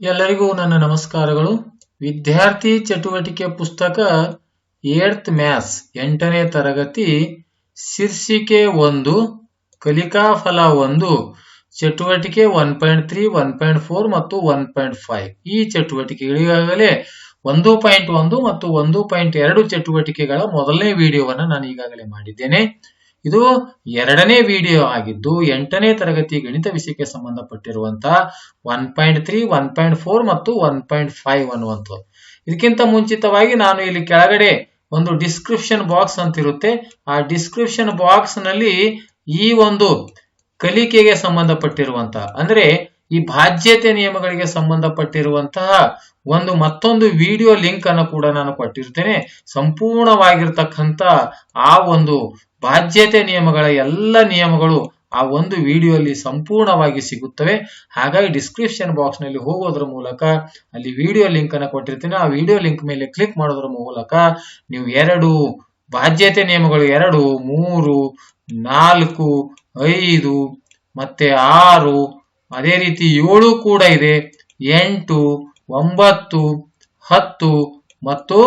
ಎಲ್ಲರಿಗೂ ನನ್ನ ನಮಸ್ಕಾರಗಳು. ವಿದ್ಯಾರ್ಥಿ ಚಟುವಟಿಕೆ ಪುಸ್ತಕ ಏಡ್ತ್ ಮ್ಯಾಥ್ಸ್ ಎಂಟನೇ ತರಗತಿ, ಶೀರ್ಷಿಕೆ ಒಂದು ಕಲಿಕಾ ಫಲ ಒಂದು, ಚಟುವಟಿಕೆ one point three one point four ಮತ್ತು ಒನ್ ಪಾಯಿಂಟ್ ಫೈವ್. ಈ ಚಟುವಟಿಕೆಗಳಿಗಾಗಲೇ ಒಂದು ಪಾಯಿಂಟ್ ಒಂದು ಮತ್ತು ಒಂದು ಪಾಯಿಂಟ್ ಎರಡು ಚಟುವಟಿಕೆಗಳ ಮೊದಲನೇ ವಿಡಿಯೋವನ್ನು ನಾನು ಈಗಾಗಲೇ ಮಾಡಿದ್ದೇನೆ. ಇದು ಎರಡನೇ ವಿಡಿಯೋ ಆಗಿದ್ದು ಎಂಟನೇ ತರಗತಿ ಗಣಿತ ವಿಷಯಕ್ಕೆ ಸಂಬಂಧಪಟ್ಟಿರುವಂತಹ one point three, one point four ಮತ್ತು ಒನ್ ಪಾಯಿಂಟ್ ಫೈವ್ ಅನ್ನುವಂಥದ್ದು. ಇದಕ್ಕಿಂತ ಮುಂಚಿತವಾಗಿ ನಾನು ಇಲ್ಲಿ ಕೆಳಗಡೆ ಒಂದು ಡಿಸ್ಕ್ರಿಪ್ಷನ್ ಬಾಕ್ಸ್ ಅಂತ ಇರುತ್ತೆ ಆ ಡಿಸ್ಕ್ರಿಪ್ಷನ್ ಬಾಕ್ಸ್ನಲ್ಲಿ ಈ ಒಂದು ಕಲಿಕೆಗೆ ಸಂಬಂಧಪಟ್ಟಿರುವಂತಹ ಅಂದ್ರೆ ಈ ಬಾಧ್ಯತೆ ನಿಯಮಗಳಿಗೆ ಸಂಬಂಧಪಟ್ಟಿರುವಂತಹ ಒಂದು ಮತ್ತೊಂದು ವಿಡಿಯೋ ಲಿಂಕ್ ಅನ್ನು ಕೂಡ ನಾನು ಕೊಟ್ಟಿರ್ತೇನೆ. ಸಂಪೂರ್ಣವಾಗಿರ್ತಕ್ಕಂಥ ಆ ಒಂದು ಬಾಧ್ಯತೆ ನಿಯಮಗಳ ಎಲ್ಲ ನಿಯಮಗಳು ಆ ಒಂದು ವಿಡಿಯೋಲಿ ಸಂಪೂರ್ಣವಾಗಿ ಸಿಗುತ್ತವೆ. ಹಾಗಾಗಿ ಡಿಸ್ಕ್ರಿಪ್ಷನ್ ಬಾಕ್ಸ್ನಲ್ಲಿ ಹೋಗೋದ್ರ ಮೂಲಕ ಅಲ್ಲಿ ವಿಡಿಯೋ ಲಿಂಕ್ ಅನ್ನು ಕೊಟ್ಟಿರ್ತೀನಿ. ಆ ವಿಡಿಯೋ ಲಿಂಕ್ ಮೇಲೆ ಕ್ಲಿಕ್ ಮಾಡೋದ್ರ ಮೂಲಕ ನೀವು ಎರಡು ಬಾಧ್ಯತೆ ನಿಯಮಗಳು ಎರಡು, ಮೂರು, ನಾಲ್ಕು, ಐದು, ಮತ್ತೆ ಆರು ಅದೇ ರೀತಿ ಏಳು ಕೂಡ ಇದೆ. ಎಂಟು, ಒಂಬತ್ತು, ಹತ್ತು ಮತ್ತು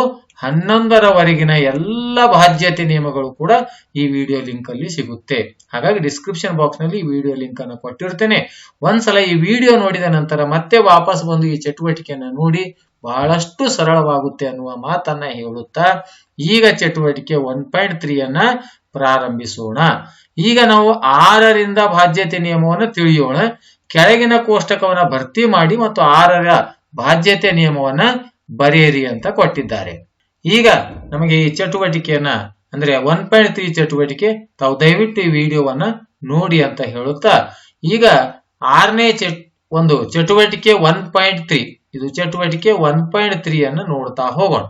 ಹನ್ನೊಂದರವರೆಗಿನ ಎಲ್ಲ ಬಾಧ್ಯತೆ ನಿಯಮಗಳು ಕೂಡ ಈ ವಿಡಿಯೋ ಲಿಂಕ್ ಅಲ್ಲಿ ಸಿಗುತ್ತೆ. ಹಾಗಾಗಿ ಡಿಸ್ಕ್ರಿಪ್ಷನ್ ಬಾಕ್ಸ್ನಲ್ಲಿ ಈ ವಿಡಿಯೋ ಲಿಂಕ್ ಅನ್ನು ಕೊಟ್ಟಿರ್ತೇನೆ. ಒಂದ್ಸಲ ಈ ವಿಡಿಯೋ ನೋಡಿದ ನಂತರ ಮತ್ತೆ ವಾಪಸ್ ಬಂದು ಈ ಚಟುವಟಿಕೆಯನ್ನು ನೋಡಿ ಬಹಳಷ್ಟು ಸರಳವಾಗುತ್ತೆ ಅನ್ನುವ ಮಾತನ್ನ ಹೇಳುತ್ತಾ ಈಗ ಚಟುವಟಿಕೆ ಒನ್ ಪಾಯಿಂಟ್ ಅನ್ನ ಪ್ರಾರಂಭಿಸೋಣ. ಈಗ ನಾವು ಆರರಿಂದ ಬಾಧ್ಯತೆ ನಿಯಮವನ್ನು ತಿಳಿಯೋಣ. ಕೆಳಗಿನ ಕೋಷ್ಟಕವನ್ನ ಭರ್ತಿ ಮಾಡಿ ಮತ್ತು ಆರರ ಬಾಧ್ಯತೆ ನಿಯಮವನ್ನ ಬರೆಯಿರಿ ಅಂತ ಕೊಟ್ಟಿದ್ದಾರೆ. ಈಗ ನಮಗೆ ಈ ಚಟುವಟಿಕೆಯನ್ನ ಅಂದ್ರೆ ಒನ್ ಪಾಯಿಂಟ್ ತ್ರೀ ಚಟುವಟಿಕೆ ತಾವು ದಯವಿಟ್ಟು ಈ ವಿಡಿಯೋವನ್ನ ನೋಡಿ ಅಂತ ಹೇಳುತ್ತಾ, ಈಗ ಆರನೇ ಚಟ್, ಒಂದು ಚಟುವಟಿಕೆ ಒನ್ ಪಾಯಿಂಟ್ ತ್ರೀ ಇದು ಚಟುವಟಿಕೆ ಒನ್ ಪಾಯಿಂಟ್ ತ್ರೀ ಅನ್ನು ನೋಡ್ತಾ ಹೋಗೋಣ.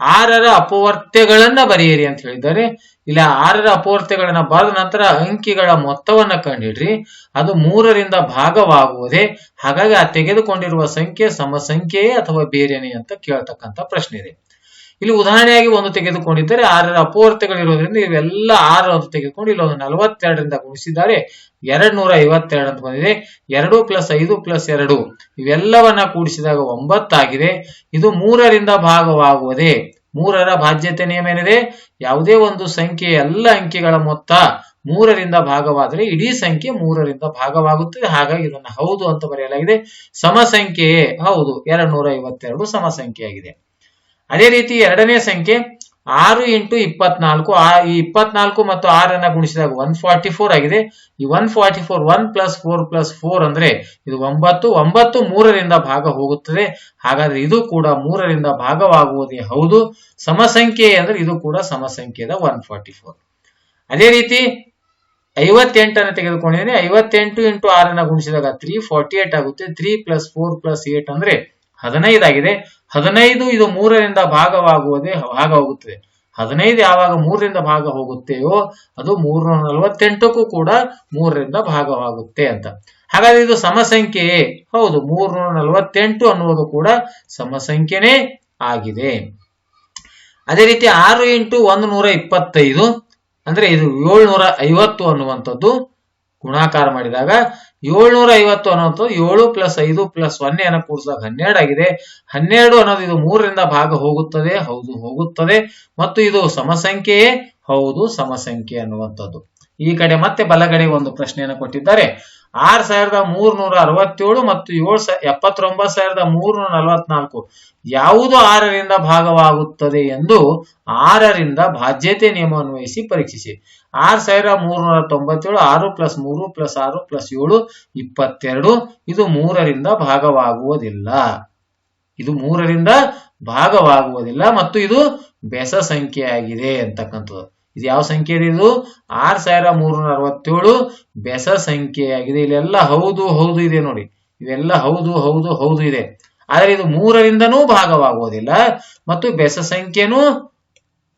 ಆರರ ಅಪವರ್ತ್ಯಗಳನ್ನ ಬರೆಯಿರಿ ಅಂತ ಹೇಳಿದ್ದಾರೆ. ಇಲ್ಲ, ಆರರ ಅಪವರ್ತ್ಯಗಳನ್ನ ಬರೆದ ನಂತರ ಅಂಕಿಗಳ ಮೊತ್ತವನ್ನ ಕಂಡಿಡ್ರಿ. ಅದು ಮೂರರಿಂದ ಭಾಗವಾಗುವುದೇ. ಹಾಗಾಗಿ ಆ ತೆಗೆದುಕೊಂಡಿರುವ ಸಂಖ್ಯೆ ಸಮ ಸಂಖ್ಯೆಯೇ ಅಥವಾ ಬೇರೆನೇ ಅಂತ ಕೇಳ್ತಕ್ಕಂಥ ಪ್ರಶ್ನೆ ಇದೆ. ಇಲ್ಲಿ ಉದಾಹರಣೆಯಾಗಿ ಒಂದು ತೆಗೆದುಕೊಂಡಿದ್ದರೆ ಆರರ ಅಪೂರ್ತಗಳಿರೋದ್ರಿಂದ ಇವೆಲ್ಲ ಆರು ಅಂತ ತೆಗೆದುಕೊಂಡು ಇಲ್ಲಿ ಒಂದು ನಲವತ್ತೆರಡರಿಂದ ಗುಣಿಸಿದ್ದಾರೆ. ಎರಡ್ ನೂರ ಐವತ್ತೆರಡು ಅಂತ ಬಂದಿದೆ. ಎರಡು ಪ್ಲಸ್ ಐದು ಪ್ಲಸ್ ಎರಡು. ಇವೆಲ್ಲವನ್ನ ಕೂಡಿಸಿದಾಗ ಒಂಬತ್ತಾಗಿದೆ. ಇದು ಮೂರರಿಂದ ಭಾಗವಾಗುವುದೇ. ಮೂರರ ಬಾಧ್ಯತೆ ನಿಯಮ ಏನಿದೆ? ಯಾವುದೇ ಒಂದು ಸಂಖ್ಯೆ ಎಲ್ಲ ಅಂಕಿಗಳ ಮೊತ್ತ ಮೂರರಿಂದ ಭಾಗವಾದರೆ ಇಡೀ ಸಂಖ್ಯೆ ಮೂರರಿಂದ ಭಾಗವಾಗುತ್ತದೆ. ಹಾಗಾಗಿ ಇದನ್ನು ಹೌದು ಅಂತ ಬರೆಯಲಾಗಿದೆ. ಸಮಸಂಖ್ಯೆಯೇ ಹೌದು. ಎರಡ್ ನೂರ ಐವತ್ತೆರಡು ಸಮ ಸಂಖ್ಯೆಯಾಗಿದೆ ಅದೇ ರೀತಿ ಎರಡನೇ ಸಂಖ್ಯೆ ಆರು ಇಂಟು ಇಪ್ಪತ್ನಾಲ್ಕು, ಆ ಈ ಇಪ್ಪತ್ನಾಲ್ಕು ಮತ್ತು ಆರನ್ನ ಗುಣಿಸಿದಾಗ ಒನ್ ಫಾರ್ಟಿ ಫೋರ್ ಆಗಿದೆ. ಈ one forty four one plus four plus four ಅಂದ್ರೆ ಇದು ಒಂಬತ್ತು ಒಂಬತ್ತು ಮೂರರಿಂದ ಭಾಗ ಹೋಗುತ್ತದೆ. ಹಾಗಾದ್ರೆ ಇದು ಕೂಡ ಮೂರರಿಂದ ಭಾಗವಾಗುವುದೇ ಹೌದು. ಸಮಸಂಖ್ಯೆ ಅಂದ್ರೆ ಇದು ಕೂಡ ಸಮಸಂಖ್ಯೆದ ಒನ್ ಫಾರ್ಟಿ ಫೋರ್ ಅದೇ ರೀತಿ ಐವತ್ತೆಂಟನ್ನು ತೆಗೆದುಕೊಂಡಿದ್ದೀನಿ. ಐವತ್ತೆಂಟು ಇಂಟು ಆರನ್ನ ಗುಣಿಸಿದಾಗ ತ್ರೀ ಫಾರ್ಟಿ ಏಟ್ ಆಗುತ್ತೆ. Three plus four plus eight ಅಂದ್ರೆ ಹದಿನೈದಾಗಿದೆ. ಹದಿನೈದು ಇದು ಮೂರರಿಂದ ಭಾಗವಾಗುವುದೇ ಭಾಗ ಹೋಗುತ್ತದೆ ಹದಿನೈದು ಯಾವಾಗ ಮೂರರಿಂದ ಭಾಗ ಹೋಗುತ್ತೆಯೋ ಅದು ಮೂರ್ನೂರ ನಲವತ್ತೆಂಟಕ್ಕೂ ಕೂಡ ಮೂರರಿಂದ ಭಾಗವಾಗುತ್ತೆ ಅಂತ. ಹಾಗಾದ್ರೆ ಇದು ಸಮಸಂಖ್ಯೆಯೇ? ಹೌದು ಮೂರ್ನೂರ ನಲವತ್ತೆಂಟು ಅನ್ನುವುದು ಕೂಡ ಸಮಸಂಖ್ಯೆನೇ ಆಗಿದೆ. ಅದೇ ರೀತಿ ಆರು ಇಂಟು ಒಂದು ನೂರ ಇಪ್ಪತ್ತೈದು, ಅಂದ್ರೆ ಇದು ಏಳ್ನೂರ ಐವತ್ತು ಅನ್ನುವಂಥದ್ದು ಗುಣಾಕಾರ ಮಾಡಿದಾಗ ಏಳ್ನೂರ ಐವತ್ತು ಅನ್ನೋದು ಏಳು ಪ್ಲಸ್ ಐದು ಪ್ಲಸ್ ಒನ್ ಅನ್ನ ಕೂಡಿಸಿದಾಗ ಹನ್ನೆರಡು ಆಗಿದೆ. ಹನ್ನೆರಡು ಅನ್ನೋದು ಇದು ಮೂರರಿಂದ ಭಾಗ ಹೋಗುತ್ತದೆ, ಹೌದು ಹೋಗುತ್ತದೆ. ಮತ್ತು ಇದು ಸಮಸಂಖ್ಯೆಯೇ? ಹೌದು ಸಮಸಂಖ್ಯೆ ಅನ್ನುವಂಥದ್ದು. ಈ ಕಡೆ ಮತ್ತೆ ಬಲಗಡೆ ಒಂದು ಪ್ರಶ್ನೆಯನ್ನು ಕೊಟ್ಟಿದ್ದಾರೆ. ಆರ್ ಸಾವಿರದ ಮೂರ್ನೂರ ಅರವತ್ತೇಳು ಮತ್ತು ಏಳು ಎಪ್ಪತ್ತೊಂಬತ್ತು ಸಾವಿರದ ಮೂರ್ನೂರ ನಲವತ್ನಾಲ್ಕು ಯಾವುದು ಆರರಿಂದ ಭಾಗವಾಗುತ್ತದೆ ಎಂದು ಆರರಿಂದ ಬಾಧ್ಯತೆ ನಿಯಮ ಅನ್ವಯಿಸಿ ಪರೀಕ್ಷಿಸಿ. ಆರ್ ಸಾವಿರದ ಮೂರ್ನೂರ ತೊಂಬತ್ತೇಳು, ಆರು ಪ್ಲಸ್ ಮೂರು ಪ್ಲಸ್ ಆರು ಪ್ಲಸ್ ಏಳು, ಇಪ್ಪತ್ತೆರಡು, ಇದು ಮೂರರಿಂದ ಭಾಗವಾಗುವುದಿಲ್ಲ. ಇದು ಮೂರರಿಂದ ಭಾಗವಾಗುವುದಿಲ್ಲ ಮತ್ತು ಇದು ಬೆಸ ಸಂಖ್ಯೆಯಾಗಿದೆ ಅಂತಕ್ಕಂಥದ್ದು. ಇದು ಯಾವ ಸಂಖ್ಯೆ ಇದೆ? ಆರ್ ಸಾವಿರ ಮೂರ್ನೂರ ಅರವತ್ತೇಳು ಬೆಸ ಸಂಖ್ಯೆಯಾಗಿದೆ. ಇಲ್ಲೆಲ್ಲ ಹೌದು ಹೌದು ಇದೆ ನೋಡಿ. ಇವೆಲ್ಲ ಹೌದು ಹೌದು ಹೌದು ಇದೆ. ಆದರೆ ಇದು ಮೂರರಿಂದನೂ ಭಾಗವಾಗುವುದಿಲ್ಲ. ಮತ್ತು ಬೆಸ ಸಂಖ್ಯೆನೂ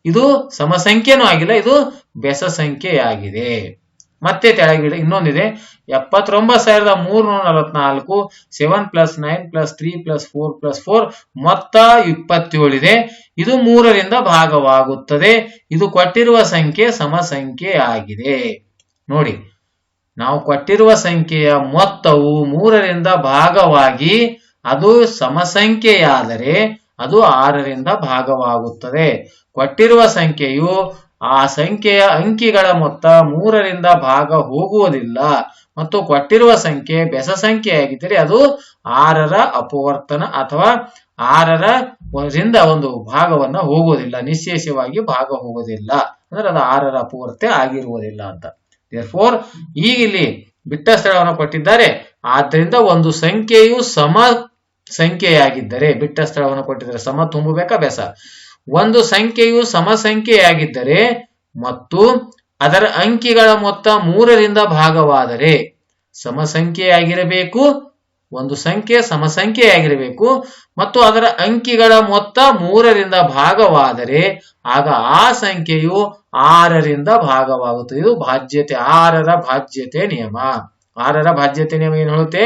ಇದು ಸಮಸಂಖ್ಯೆನೂ ಆಗಿಲ್ಲ, ಇದು ಬೆಸ ಸಂಖ್ಯೆಯಾಗಿದೆ. ಮತ್ತೆ ತೆಳಗಿಡ ಇನ್ನೊಂದಿದೆ. ಎಪ್ಪತ್ತೊಂಬತ್ತು ಸಾವಿರದ ಮೂರ್ನೂರ ನಲವತ್ನಾಲ್ಕು seven plus nine plus three plus four plus four ಮೊತ್ತ ಇಪ್ಪತ್ತೇಳಿದೆ. ಇದು ಮೂರರಿಂದ ಭಾಗವಾಗುತ್ತದೆ. ಇದು ಕೊಟ್ಟಿರುವ ಸಂಖ್ಯೆ ಸಮ ಸಂಖ್ಯೆ ಆಗಿದೆ. ನೋಡಿ, ನಾವು ಕೊಟ್ಟಿರುವ ಸಂಖ್ಯೆಯ ಮೊತ್ತವು ಮೂರರಿಂದ ಭಾಗವಾಗಿ, ಅದು ಸಮಸಂಖ್ಯೆಯಾದರೆ ಅದು ಆರರಿಂದ ಭಾಗವಾಗುತ್ತದೆ. ಕೊಟ್ಟಿರುವ ಸಂಖ್ಯೆಯು ಆ ಸಂಖ್ಯೆಯ ಅಂಕಿಗಳ ಮೊತ್ತ ಮೂರರಿಂದ ಭಾಗ ಹೋಗುವುದಿಲ್ಲ. ಮತ್ತು ಕೊಟ್ಟಿರುವ ಸಂಖ್ಯೆ ಬೆಸ ಸಂಖ್ಯೆಯಾಗಿದ್ದರೆ ಅದು ಆರರ ಅಪವರ್ತನ ಅಥವಾ ಆರರ ರಿಂದ ಒಂದು ಭಾಗವನ್ನ ಹೋಗುವುದಿಲ್ಲ. ನಿಶೇಷವಾಗಿ ಭಾಗ ಹೋಗುವುದಿಲ್ಲ. ಅಂದ್ರೆ ಅದು ಆರರ ಅಪವರ್ತೆ ಆಗಿರುವುದಿಲ್ಲ ಅಂತ. ಫೋರ್ ಈಗ ಇಲ್ಲಿ ಬಿಟ್ಟ ಸ್ಥಳವನ್ನು ಕೊಟ್ಟಿದ್ದಾರೆ. ಆದ್ದರಿಂದ ಒಂದು ಸಂಖ್ಯೆಯು ಸಮ ಸಂಖ್ಯೆಯಾಗಿದ್ದರೆ, ಬಿಟ್ಟ ಸ್ಥಳವನ್ನು ಕೊಟ್ಟಿದ್ದರೆ ಸಮ ತುಂಬಬೇಕಾ? ಬೆಸ. ಒಂದು ಸಂಖ್ಯೆಯು ಸಮ ಸಂಖ್ಯೆಯಾಗಿದ್ದರೆ ಮತ್ತು ಅದರ ಅಂಕಿಗಳ ಮೊತ್ತ ಮೂರರಿಂದ ಭಾಗವಾದರೆ ಸಮಸಂಖ್ಯೆಯಾಗಿರಬೇಕು, ಒಂದು ಸಂಖ್ಯೆ ಸಮಸಂಖ್ಯೆಯಾಗಿರಬೇಕು ಮತ್ತು ಅದರ ಅಂಕಿಗಳ ಮೊತ್ತ ಮೂರರಿಂದ ಭಾಗವಾದರೆ ಆಗ ಆ ಸಂಖ್ಯೆಯು ಆರರಿಂದ ಭಾಗವಾಗುತ್ತದೆ. ಇದು ಬಾಧ್ಯತೆ ಆರರ ಬಾಧ್ಯತೆ ನಿಯಮ. ಆರರ ಬಾಧ್ಯತೆ ಏನು ಹೇಳುತ್ತೆ?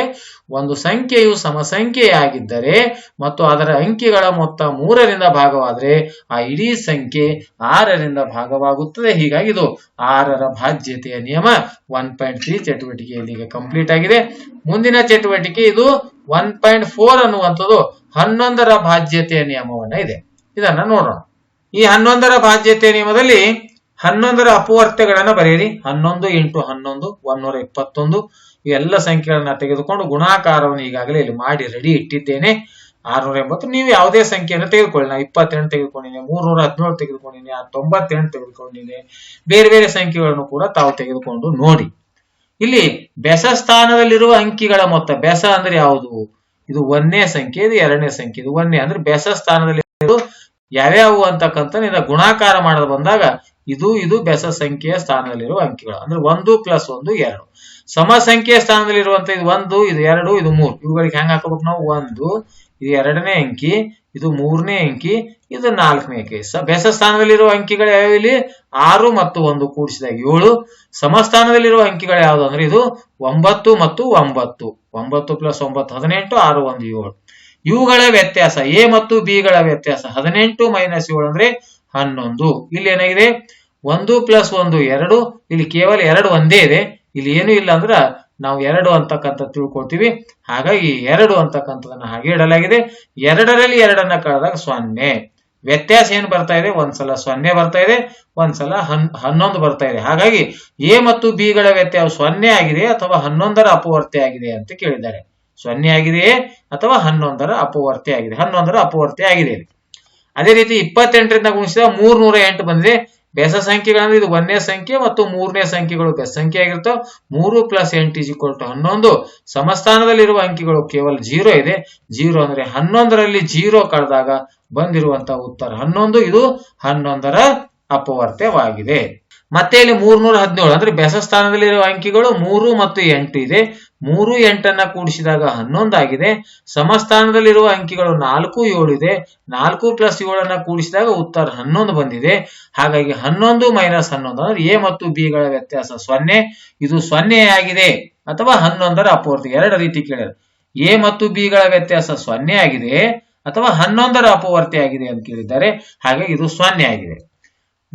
ಒಂದು ಸಂಖ್ಯೆಯು ಸಮಸಂಖ್ಯೆಯಾಗಿದ್ದರೆ ಮತ್ತು ಅದರ ಅಂಕಿಗಳ ಮೊತ್ತ ಮೂರರಿಂದ ಭಾಗವಾದರೆ ಆ ಇಡೀ ಸಂಖ್ಯೆ ಆರರಿಂದ ಭಾಗವಾಗುತ್ತದೆ. ಹೀಗಾಗಿ ಇದು ಆರರ ಬಾಧ್ಯತೆಯ ನಿಯಮ. ಒನ್ ಪಾಯಿಂಟ್ ತ್ರೀ ಚಟುವಟಿಕೆಯಲ್ಲಿ ಈಗ ಕಂಪ್ಲೀಟ್ ಆಗಿದೆ. ಮುಂದಿನ ಚಟುವಟಿಕೆ ಇದು ಒನ್ ಪಾಯಿಂಟ್ ಫೋರ್ ಅನ್ನುವಂಥದ್ದು ಹನ್ನೊಂದರ ಬಾಧ್ಯತೆಯ ನಿಯಮವನ್ನ ಇದೆ. ಇದನ್ನ ನೋಡೋಣ. ಈ ಹನ್ನೊಂದರ ಬಾಧ್ಯತೆಯ ನಿಯಮದಲ್ಲಿ ಹನ್ನೊಂದರ ಅಪವರ್ತ್ಯಗಳನ್ನ ಬರೆಯಿರಿ. ಹನ್ನೊಂದು ಎಂಟು ಹನ್ನೊಂದು, ಒಂದೂರ ಇಪ್ಪತ್ತೊಂದು ಇವೆಲ್ಲ ಸಂಖ್ಯೆಗಳನ್ನ ತೆಗೆದುಕೊಂಡು ಗುಣಾಕಾರವನ್ನು ಈಗಾಗಲೇ ಇಲ್ಲಿ ಮಾಡಿ ರೆಡಿ ಇಟ್ಟಿದ್ದೇನೆ. ಆರ್ನೂರ ಎಂಬತ್ತು. ನೀವು ಯಾವುದೇ ಸಂಖ್ಯೆಯನ್ನು ತೆಗೆದುಕೊಳ್ಳಿ. ನಾ ಇಪ್ಪತ್ತೆಂಟು ತೆಗೆದುಕೊಂಡಿನಿ ಮೂರ್ನೂರ ಹದಿನೇಳು ತೆಗೆದುಕೊಂಡಿನಿ ತೊಂಬತ್ತೆಂಟು ತೆಗೆದುಕೊಂಡಿನಿ ಬೇರೆ ಬೇರೆ ಸಂಖ್ಯೆಗಳನ್ನು ಕೂಡ ತಾವು ತೆಗೆದುಕೊಂಡು ನೋಡಿ. ಇಲ್ಲಿ ಬೆಸ ಸ್ಥಾನದಲ್ಲಿರುವ ಅಂಕಿಗಳ ಮೊತ್ತ. ಬೆಸ ಅಂದ್ರೆ ಯಾವುದು? ಇದು ಒಂದನೇ ಸಂಖ್ಯೆ, ಇದು ಎರಡನೇ ಸಂಖ್ಯೆ. ಇದು ಒಂದನೇ ಅಂದ್ರೆ ಬೆಸ ಸ್ಥಾನದಲ್ಲಿ ಯಾವ್ಯಾವು ಅಂತಕ್ಕಂಥ ಗುಣಾಕಾರ ಮಾಡಿದ ಬಂದಾಗ ಇದು ಇದು ಬೆಸ ಸಂಖ್ಯೆಯ ಸ್ಥಾನದಲ್ಲಿರುವ ಅಂಕಿಗಳು. ಅಂದ್ರೆ ಒಂದು ಪ್ಲಸ್ ಒಂದು ಎರಡು. ಸಮ ಸಂಖ್ಯೆಯ ಸ್ಥಾನದಲ್ಲಿರುವಂತ ಇದು ಒಂದು, ಇದು ಎರಡು, ಇದು ಮೂರು. ಇವುಗಳಿಗೆ ಹೆಂಗ್ ಹಾಕೋಬೇಕು ನಾವು? ಒಂದು, ಇದು ಎರಡನೇ ಅಂಕಿ, ಇದು ಮೂರನೇ ಅಂಕಿ, ಇದು ನಾಲ್ಕನೇ ಅಂಕಿ. ಬೆಸ ಸ್ಥಾನದಲ್ಲಿರುವ ಅಂಕಿಗಳು ಯಾವ್ಯಾವ ಇಲ್ಲಿ? ಆರು ಮತ್ತು ಒಂದು ಕೂಡಿಸಿದಾಗ ಏಳು. ಸಮಸ್ಥಾನದಲ್ಲಿರುವ ಅಂಕಿಗಳು ಯಾವುದು ಅಂದ್ರೆ ಇದು ಒಂಬತ್ತು ಮತ್ತು ಒಂಬತ್ತು. ಒಂಬತ್ತು ಪ್ಲಸ್ ಒಂಬತ್ತು, ಹದಿನೆಂಟು, ಆರು, ಒಂದು, ಏಳು. ಇವುಗಳ ವ್ಯತ್ಯಾಸ, ಎ ಮತ್ತು ಬಿ ಗಳ ವ್ಯತ್ಯಾಸ, ಹದಿನೆಂಟು ಮೈನಸ್ ಏಳು ಅಂದ್ರೆ ಹನ್ನೊಂದು. ಇಲ್ಲಿ ಏನಾಗಿದೆ? ಒಂದು ಪ್ಲಸ್ ಒಂದು ಎರಡು, ಇಲ್ಲಿ ಕೇವಲ ಎರಡು ಒಂದೇ ಇದೆ. ಇಲ್ಲಿ ಏನು ಇಲ್ಲ ಅಂದ್ರ ನಾವು ಎರಡು ಅಂತಕ್ಕಂಥ ತಿಳ್ಕೊಳ್ತೀವಿ. ಹಾಗಾಗಿ ಎರಡು ಅಂತಕ್ಕಂಥದನ್ನ ಹಾಗೆ ಇಡಲಾಗಿದೆ. ಎರಡರಲ್ಲಿ ಎರಡನ್ನ ಕಳೆದಾಗ ಸೊನ್ನೆ. ವ್ಯತ್ಯಾಸ ಏನ್ ಬರ್ತಾ ಇದೆ? ಒಂದ್ಸಲ ಸೊನ್ನೆ ಬರ್ತಾ ಇದೆ, ಒಂದ್ಸಲ ಹನ್, ಹನ್ನೊಂದು ಬರ್ತಾ ಇದೆ. ಹಾಗಾಗಿ ಎ ಮತ್ತು ಬಿಗಳ ವ್ಯತ್ಯಾಸ ಸೊನ್ನೆ ಆಗಿದೆ ಅಥವಾ ಹನ್ನೊಂದರ ಅಪವರ್ತಿ ಆಗಿದೆ ಅಂತ ಕೇಳಿದ್ದಾರೆ. ಸೊನ್ನೆ ಆಗಿದೆಯೇ ಅಥವಾ ಹನ್ನೊಂದರ ಅಪವರ್ತಿ ಆಗಿದೆ. ಹನ್ನೊಂದರ ಅಪವರ್ತಿ ಆಗಿದೆ. ಅದೇ ರೀತಿ ಇಪ್ಪತ್ತೆಂಟರಿಂದ ಗುಣಿಸಿದ ಮೂರ್ನೂರ ಎಂಟು ಬಂದಿದೆ. ಬೆಸ ಸಂಖ್ಯೆಗಳಂದ್ರೆ ಇದು ಒಂದನೇ ಸಂಖ್ಯೆ ಮತ್ತು ಮೂರನೇ ಸಂಖ್ಯೆಗಳು ಬೆಸ ಸಂಖ್ಯೆ ಆಗಿರ್ತಾವ ಮೂರು ಪ್ಲಸ್ ಎಂಟು ಇಸ್ ಟು ಹನ್ನೊಂದು. ಸಮಸ್ಥಾನದಲ್ಲಿರುವ ಅಂಕಿಗಳು ಕೇವಲ ಜೀರೋ ಇದೆ. ಜೀರೋ ಅಂದ್ರೆ ಹನ್ನೊಂದರಲ್ಲಿ ಜೀರೋ ಕಳೆದಾಗ ಬಂದಿರುವಂತಹ ಉತ್ತರ ಹನ್ನೊಂದು. ಇದು ಹನ್ನೊಂದರ ಅಪವರ್ತ್ಯವಾಗಿದೆ ಮತ್ತೆ ಇಲ್ಲಿ ಮೂರ್ನೂರ ಹದಿನೇಳು, ಅಂದ್ರೆ ಬೆಸ ಸ್ಥಾನದಲ್ಲಿರುವ ಅಂಕಿಗಳು ಮೂರು ಮತ್ತು ಎಂಟು ಇದೆ. ಮೂರು, ಎಂಟನ್ನ ಕೂಡಿಸಿದಾಗ ಹನ್ನೊಂದಾಗಿದೆ. ಸಮಸ್ಥಾನದಲ್ಲಿರುವ ಅಂಕಿಗಳು ನಾಲ್ಕು, ಏಳು ಇದೆ. ನಾಲ್ಕು ಪ್ಲಸ್ ಏಳನ್ನ ಕೂಡಿಸಿದಾಗ ಉತ್ತರ ಹನ್ನೊಂದು ಬಂದಿದೆ. ಹಾಗಾಗಿ ಹನ್ನೊಂದು ಮೈನಸ್ ಹನ್ನೊಂದು, ಅಂದ್ರೆ ಎ ಮತ್ತು ಬಿಗಳ ವ್ಯತ್ಯಾಸ ಸೊನ್ನೆ. ಇದು ಸೊನ್ನೆಯಾಗಿದೆ ಅಥವಾ ಹನ್ನೊಂದರ ಅಪವರ್ತಿ ಎರಡು ರೀತಿ ಕೇಳಿದ್ರು. ಎ ಮತ್ತು ಬಿಗಳ ವ್ಯತ್ಯಾಸ ಸೊನ್ನೆ ಆಗಿದೆ ಅಥವಾ ಹನ್ನೊಂದರ ಅಪವರ್ತಿ ಆಗಿದೆ ಅಂತ ಕೇಳಿದ್ದಾರೆ. ಹಾಗಾಗಿ ಇದು ಸೊನ್ನೆ ಆಗಿದೆ.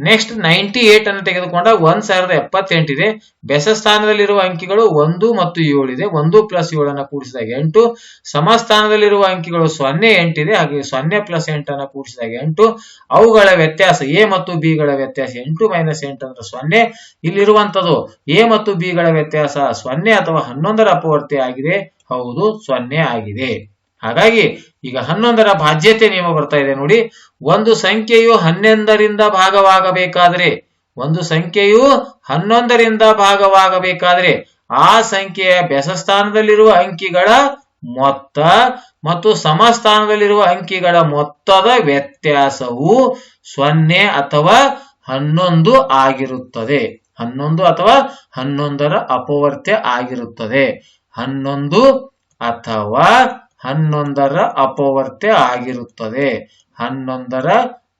ನೆಕ್ಸ್ಟ್ ನೈಂಟಿ ಏಟ್ ಅನ್ನು ತೆಗೆದುಕೊಂಡ ಒಂದ್ ಸಾವಿರದ ಎಪ್ಪತ್ತೆಂಟಿದೆ ಬೆಸ ಸ್ಥಾನದಲ್ಲಿರುವ ಅಂಕಿಗಳು ಒಂದು ಮತ್ತು ಏಳು ಇದೆ. ಒಂದು ಪ್ಲಸ್ ಏಳನ್ನ ಕೂಡಿಸಿದಾಗ ಎಂಟು. ಸಮಸ್ಥಾನದಲ್ಲಿರುವ ಅಂಕಿಗಳು ಸೊನ್ನೆ, ಎಂಟಿದೆ. ಹಾಗೆ ಸೊನ್ನೆ ಪ್ಲಸ್ ಎಂಟನ್ನ ಕೂಡಿಸಿದಾಗ ಎಂಟು. ಅವುಗಳ ವ್ಯತ್ಯಾಸ ಎ ಮತ್ತು ಬಿ ಗಳ ವ್ಯತ್ಯಾಸ ಎಂಟು ಮೈನಸ್ ಎಂಟು ಅಂದ್ರೆ ಸೊನ್ನೆ. ಇಲ್ಲಿರುವಂತದ್ದು ಎ ಮತ್ತು ಬಿ ಗಳ ವ್ಯತ್ಯಾಸ ಸೊನ್ನೆ ಅಥವಾ ಹನ್ನೊಂದರ ಅಪವರ್ತಿ ಆಗಿದೆ. ಹೌದು, ಸೊನ್ನೆ ಆಗಿದೆ. ಹಾಗಾಗಿ ಈಗ ಹನ್ನೊಂದರ ಬಾಧ್ಯತೆ ನಿಯಮ ಬರ್ತಾ ಇದೆ ನೋಡಿ. ಒಂದು ಸಂಖ್ಯೆಯು ಹನ್ನೊಂದರಿಂದ ಭಾಗವಾಗಬೇಕಾದ್ರೆ, ಒಂದು ಸಂಖ್ಯೆಯು ಹನ್ನೊಂದರಿಂದ ಭಾಗವಾಗಬೇಕಾದ್ರೆ, ಆ ಸಂಖ್ಯೆಯ ಬೆಸಸ್ಥಾನದಲ್ಲಿರುವ ಅಂಕಿಗಳ ಮೊತ್ತ ಮತ್ತು ಸಮಸ್ಥಾನದಲ್ಲಿರುವ ಅಂಕಿಗಳ ಮೊತ್ತದ ವ್ಯತ್ಯಾಸವು ಸೊನ್ನೆ ಅಥವಾ ಹನ್ನೊಂದು ಆಗಿರುತ್ತದೆ. ಹನ್ನೊಂದು ಅಥವಾ ಹನ್ನೊಂದರ ಅಪವರ್ತ್ಯ ಆಗಿರುತ್ತದೆ. ಹನ್ನೊಂದು ಅಥವಾ ಹನ್ನೊಂದರ ಅಪವರ್ತ್ಯ ಆಗಿರುತ್ತದೆ. ಹನ್ನೊಂದರ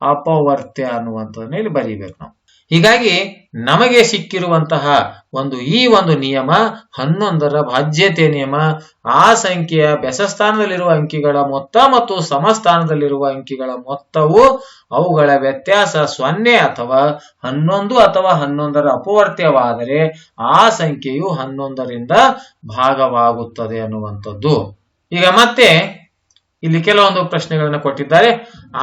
ಅಪವರ್ತ್ಯ ಅನ್ನುವಂಥದ್ದನ್ನ ಇಲ್ಲಿ ಬರೀಬೇಕು ನಾವು. ಹೀಗಾಗಿ ನಮಗೆ ಸಿಕ್ಕಿರುವಂತಹ ಒಂದು ಈ ಒಂದು ನಿಯಮ, ಹನ್ನೊಂದರ ಬಾಧ್ಯತೆ ನಿಯಮ, ಆ ಸಂಖ್ಯೆಯ ಬೆಸಸ್ಥಾನದಲ್ಲಿರುವ ಅಂಕಿಗಳ ಮೊತ್ತ ಮತ್ತು ಸಮಸ್ಥಾನದಲ್ಲಿರುವ ಅಂಕಿಗಳ ಮೊತ್ತವು ಅವುಗಳ ವ್ಯತ್ಯಾಸ ಸೊನ್ನೆ ಅಥವಾ ಹನ್ನೊಂದು ಅಥವಾ ಹನ್ನೊಂದರ ಅಪವರ್ತ್ಯವಾದರೆ ಆ ಸಂಖ್ಯೆಯು ಹನ್ನೊಂದರಿಂದ ಭಾಗವಾಗುತ್ತದೆ ಅನ್ನುವಂಥದ್ದು. ಈಗ ಮತ್ತೆ ಇಲ್ಲಿ ಕೆಲವೊಂದು ಪ್ರಶ್ನೆಗಳನ್ನ ಕೊಟ್ಟಿದ್ದಾರೆ.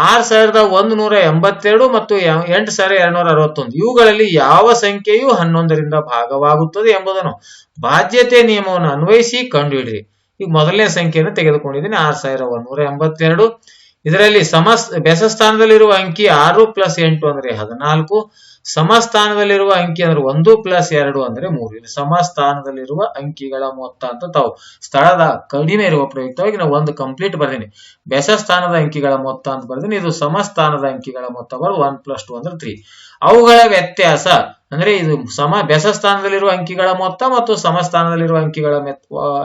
ಆರ್ ಸಾವಿರದ ಒಂದು ನೂರ ಎಂಬತ್ತೆರಡು ಮತ್ತು ಎಂಟು ಸಾವಿರ ಎರಡ್ನೂರ ಅರವತ್ತೊಂದು. ಇವುಗಳಲ್ಲಿ ಯಾವ ಸಂಖ್ಯೆಯು ಹನ್ನೊಂದರಿಂದ ಭಾಗವಾಗುತ್ತದೆ ಎಂಬುದನ್ನು ಬಾಧ್ಯತೆ ನಿಯಮವನ್ನು ಅನ್ವಯಿಸಿ ಕಂಡುಹಿಡಿರಿ ಈಗ ಮೊದಲನೇ ಸಂಖ್ಯೆಯನ್ನು ತೆಗೆದುಕೊಂಡಿದ್ದೀನಿ. ಆರ್ ಸಾವಿರ ಒಂದೂರ ಎಂಬತ್ತೆರಡು. ಇದರಲ್ಲಿ ಸಮಸ್ ಬೆಸ ಸ್ಥಾನದಲ್ಲಿರುವ ಅಂಕಿ ಆರು ಪ್ಲಸ್ ಎಂಟು ಅಂದ್ರೆ ಹದಿನಾಲ್ಕು. ಸಮಸ್ಥಾನದಲ್ಲಿರುವ ಅಂಕಿ ಅಂದ್ರೆ ಒಂದು ಪ್ಲಸ್ ಎರಡು ಅಂದ್ರೆ ಮೂರು. ಇಲ್ಲಿ ಸಮಸ್ಥಾನದಲ್ಲಿರುವ ಅಂಕಿಗಳ ಮೊತ್ತ ಅಂತ ತಾವು ಸ್ಥಳದ ಕಡಿಮೆ ಇರುವ ಪ್ರಯುಕ್ತವಾಗಿ ನಾವು ಒಂದು ಕಂಪ್ಲೀಟ್ ಬರ್ದೀನಿ. ಬೆಸ ಸ್ಥಾನದ ಅಂಕಿಗಳ ಮೊತ್ತ ಅಂತ ಬರ್ದೀನಿ. ಇದು ಸಮಸ್ಥಾನದ ಅಂಕಿಗಳ ಮೊತ್ತ ಬರೋದು ಒನ್ ಪ್ಲಸ್ ಟು ಅಂದ್ರೆ ತ್ರೀ ಅವುಗಳ ವ್ಯತ್ಯಾಸ ಅಂದ್ರೆ ಇದು ಸಮ ಬೆಸ ಸ್ಥಾನದಲ್ಲಿರುವ ಅಂಕಿಗಳ ಮೊತ್ತ ಮತ್ತು ಸಮಸ್ಥಾನದಲ್ಲಿರುವ ಅಂಕಿಗಳ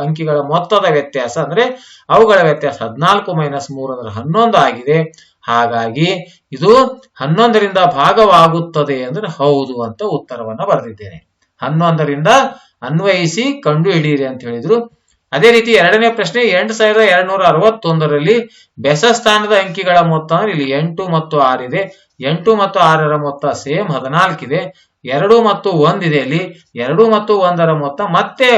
ಅಂಕಿಗಳ ಮೊತ್ತದ ವ್ಯತ್ಯಾಸ ಅಂದ್ರೆ ಅವುಗಳ ವ್ಯತ್ಯಾಸ ಹದಿನಾಲ್ಕು ಮೈನಸ್ ಮೂರು ಅಂದ್ರೆ ಹನ್ನೊಂದು ಆಗಿದೆ. ಹಾಗಾಗಿ ಇದು ಹನ್ನೊಂದರಿಂದ ಭಾಗವಾಗುತ್ತದೆ ಅಂದ್ರೆ ಹೌದು ಅಂತ ಉತ್ತರವನ್ನ ಬರೆದಿದ್ದೇನೆ. ಹನ್ನೊಂದರಿಂದ ಅನ್ವಯಿಸಿ ಕಂಡು ಹಿಡಿಯಿರಿ ಅಂತ ಹೇಳಿದ್ರು. ಅದೇ ರೀತಿ ಎರಡನೇ ಪ್ರಶ್ನೆ ಎಂಟು ಸಾವಿರದ ಎರಡ್ನೂರ ಅರವತ್ತೊಂದರಲ್ಲಿ ಬೆಸ ಸ್ಥಾನದ ಅಂಕಿಗಳ ಮೊತ್ತ ಅಂದ್ರೆ ಇಲ್ಲಿ ಎಂಟು ಮತ್ತು ಆರಿದೆ ಎಂಟು ಮತ್ತು ಆರರ ಮೊತ್ತ ಸೇಮ್ ಹದಿನಾಲ್ಕಿದೆ ಎರಡು ಮತ್ತು ಒಂದಿದೆ ಇಲ್ಲಿ. ಎರಡು ಮತ್ತು ಒಂದರ ಮೊತ್ತ ಮತ್ತೆ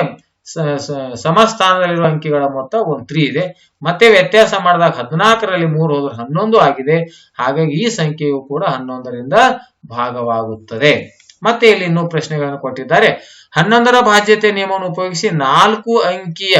ಸಮಸ್ಥಾನದಲ್ಲಿರುವ ಅಂಕಿಗಳ ಮೊತ್ತ ಒಂದು ತ್ರೀ ಇದೆ. ಮತ್ತೆ ವ್ಯತ್ಯಾಸ ಮಾಡಿದಾಗ ಹದಿನಾಲ್ಕರಲ್ಲಿ ಮೂರು ಹೋದ್ರೆ ಹನ್ನೊಂದು ಆಗಿದೆ. ಹಾಗಾಗಿ ಈ ಸಂಖ್ಯೆಯು ಕೂಡ ಹನ್ನೊಂದರಿಂದ ಭಾಗವಾಗುತ್ತದೆ. ಮತ್ತೆ ಇಲ್ಲಿ ಇನ್ನೂ ಪ್ರಶ್ನೆಗಳನ್ನು ಕೊಟ್ಟಿದ್ದಾರೆ. ಹನ್ನೊಂದರ ಬಾಧ್ಯತೆ ನಿಯಮವನ್ನು ಉಪಯೋಗಿಸಿ ನಾಲ್ಕು ಅಂಕಿಯ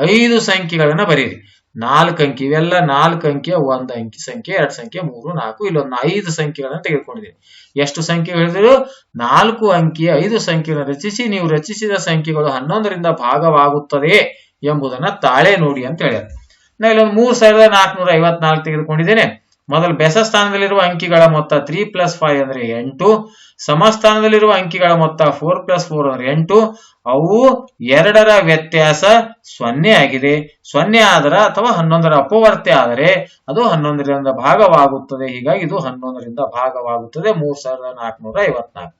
ಐದು ಸಂಖ್ಯೆಗಳನ್ನು ಬರೀರಿ. ನಾಲ್ಕು ಅಂಕಿ, ಇವೆಲ್ಲ ನಾಲ್ಕು ಅಂಕಿಯ ಒಂದು ಅಂಕಿ ಸಂಖ್ಯೆ, ಎರಡು ಸಂಖ್ಯೆ, ಮೂರು, ನಾಲ್ಕು, ಇಲ್ಲೊಂದು ಐದು ಸಂಖ್ಯೆಗಳನ್ನು ತೆಗೆದುಕೊಂಡಿದ್ದೀನಿ ಎಷ್ಟು ಸಂಖ್ಯೆ ಹೇಳಿದ್ರು? ನಾಲ್ಕು ಅಂಕಿಯ ಐದು ಸಂಖ್ಯೆಗಳನ್ನು ರಚಿಸಿ, ನೀವು ರಚಿಸಿದ ಸಂಖ್ಯೆಗಳು ಹನ್ನೊಂದರಿಂದ ಭಾಗವಾಗುತ್ತದೆ ಎಂಬುದನ್ನ ತಾಳೆ ನೋಡಿ ಅಂತ ಹೇಳ್ಯಾರ. ನಾ ಇಲ್ಲೊಂದು ಮೂರ್ ಸಾವಿರದ ನಾಲ್ಕುನೂರ ಐವತ್ನಾಲ್ಕು ತೆಗೆದುಕೊಂಡಿದ್ದೇನೆ. ಮೊದಲು ಬೆಸ ಸ್ಥಾನದಲ್ಲಿರುವ ಅಂಕಿಗಳ ಮೊತ್ತ ತ್ರೀ ಪ್ಲಸ್ ಫೈವ್ ಅಂದ್ರೆ ಎಂಟು ಸಮಸ್ಥಾನದಲ್ಲಿರುವ ಅಂಕಿಗಳ ಮೊತ್ತ ಫೋರ್ ಪ್ಲಸ್ ಫೋರ್ ಅಂದ್ರೆ ಎಂಟು. ಅವು ಎರಡರ ವ್ಯತ್ಯಾಸ ಸೊನ್ನೆ ಆಗಿದೆ. ಸೊನ್ನೆ ಆದರ ಅಥವಾ ಹನ್ನೊಂದರ ಅಪವರ್ತೆ ಆದರೆ ಅದು ಹನ್ನೊಂದರಿಂದ ಭಾಗವಾಗುತ್ತದೆ. ಹೀಗಾಗಿ ಇದು ಹನ್ನೊಂದರಿಂದ ಭಾಗವಾಗುತ್ತದೆ. ಮೂರ್ ಸಾವಿರದ ನಾಲ್ಕುನೂರ ಐವತ್ನಾಲ್ಕು.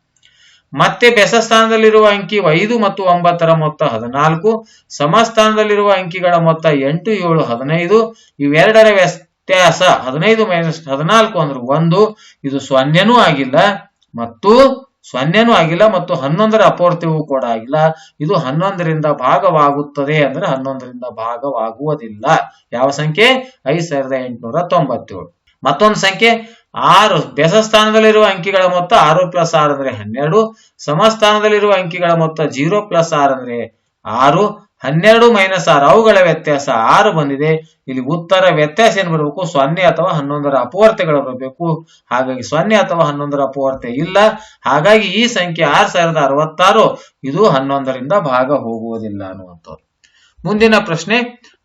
ಮತ್ತೆ ಬೆಸ ಸ್ಥಾನದಲ್ಲಿರುವ ಅಂಕಿ ಐದು ಮತ್ತು ಒಂಬತ್ತರ ಮೊತ್ತ ಹದಿನಾಲ್ಕು. ಸಮಸ್ಥಾನದಲ್ಲಿರುವ ಅಂಕಿಗಳ ಮೊತ್ತ ಎಂಟು ಏಳು ಹದಿನೈದು. ಇವೆರಡರ ವ್ಯತ್ಯಾಸ. ಹದಿನೈದು ಮೈನಸ್ ಹದಿನಾಲ್ಕು ಅಂದ್ರೆ ಒಂದು, ಇದು ಸೊನ್ನೆನೂ ಆಗಿಲ್ಲ. ಮತ್ತು ಸೊನ್ನೆನೂ ಆಗಿಲ್ಲ ಮತ್ತು ಹನ್ನೊಂದರ ಅಪೂರ್ತಿಯೂ ಕೂಡ ಆಗಿಲ್ಲ. ಇದು ಹನ್ನೊಂದರಿಂದ ಭಾಗವಾಗುತ್ತದೆ ಅಂದ್ರೆ ಹನ್ನೊಂದರಿಂದ ಭಾಗವಾಗುವುದಿಲ್ಲ. ಯಾವ ಸಂಖ್ಯೆ? ಐದು ಸಾವಿರದ ಎಂಟುನೂರ ತೊಂಬತ್ತೇಳು. ಮತ್ತೊಂದು ಸಂಖ್ಯೆ? ಆರು ಬೆಸ ಸ್ಥಾನದಲ್ಲಿರುವ ಅಂಕಿಗಳ ಮೊತ್ತ ಆರು ಪ್ಲಸ್ ಆರು ಅಂದ್ರೆ ಹನ್ನೆರಡು. ಸಮಸ್ಥಾನದಲ್ಲಿರುವ ಅಂಕಿಗಳ ಮೊತ್ತ ಜೀರೋ ಪ್ಲಸ್ ಆರು ಅಂದ್ರೆ ಆರು. ಹನ್ನೆರಡು ಮೈನಸ್ ಆರು, ಅವುಗಳ ವ್ಯತ್ಯಾಸ ಆರು ಬಂದಿದೆ. ಇಲ್ಲಿ ಉತ್ತರ ವ್ಯತ್ಯಾಸ ಏನ್ ಬರಬೇಕು? ಸೊನ್ನೆ ಅಥವಾ ಹನ್ನೊಂದರ ಅಪವರ್ತೆಗಳು ಬರಬೇಕು. ಹಾಗಾಗಿ ಸೊನ್ನೆ ಅಥವಾ ಹನ್ನೊಂದರ ಅಪವರ್ತೆ ಇಲ್ಲ. ಹಾಗಾಗಿ ಈ ಸಂಖ್ಯೆ ಆರ್ ಸಾವಿರದ ಅರವತ್ತಾರು, ಇದು ಹನ್ನೊಂದರಿಂದ ಭಾಗ ಹೋಗುವುದಿಲ್ಲ ಅನ್ನುವಂಥದ್ದು. ಮುಂದಿನ ಪ್ರಶ್ನೆ,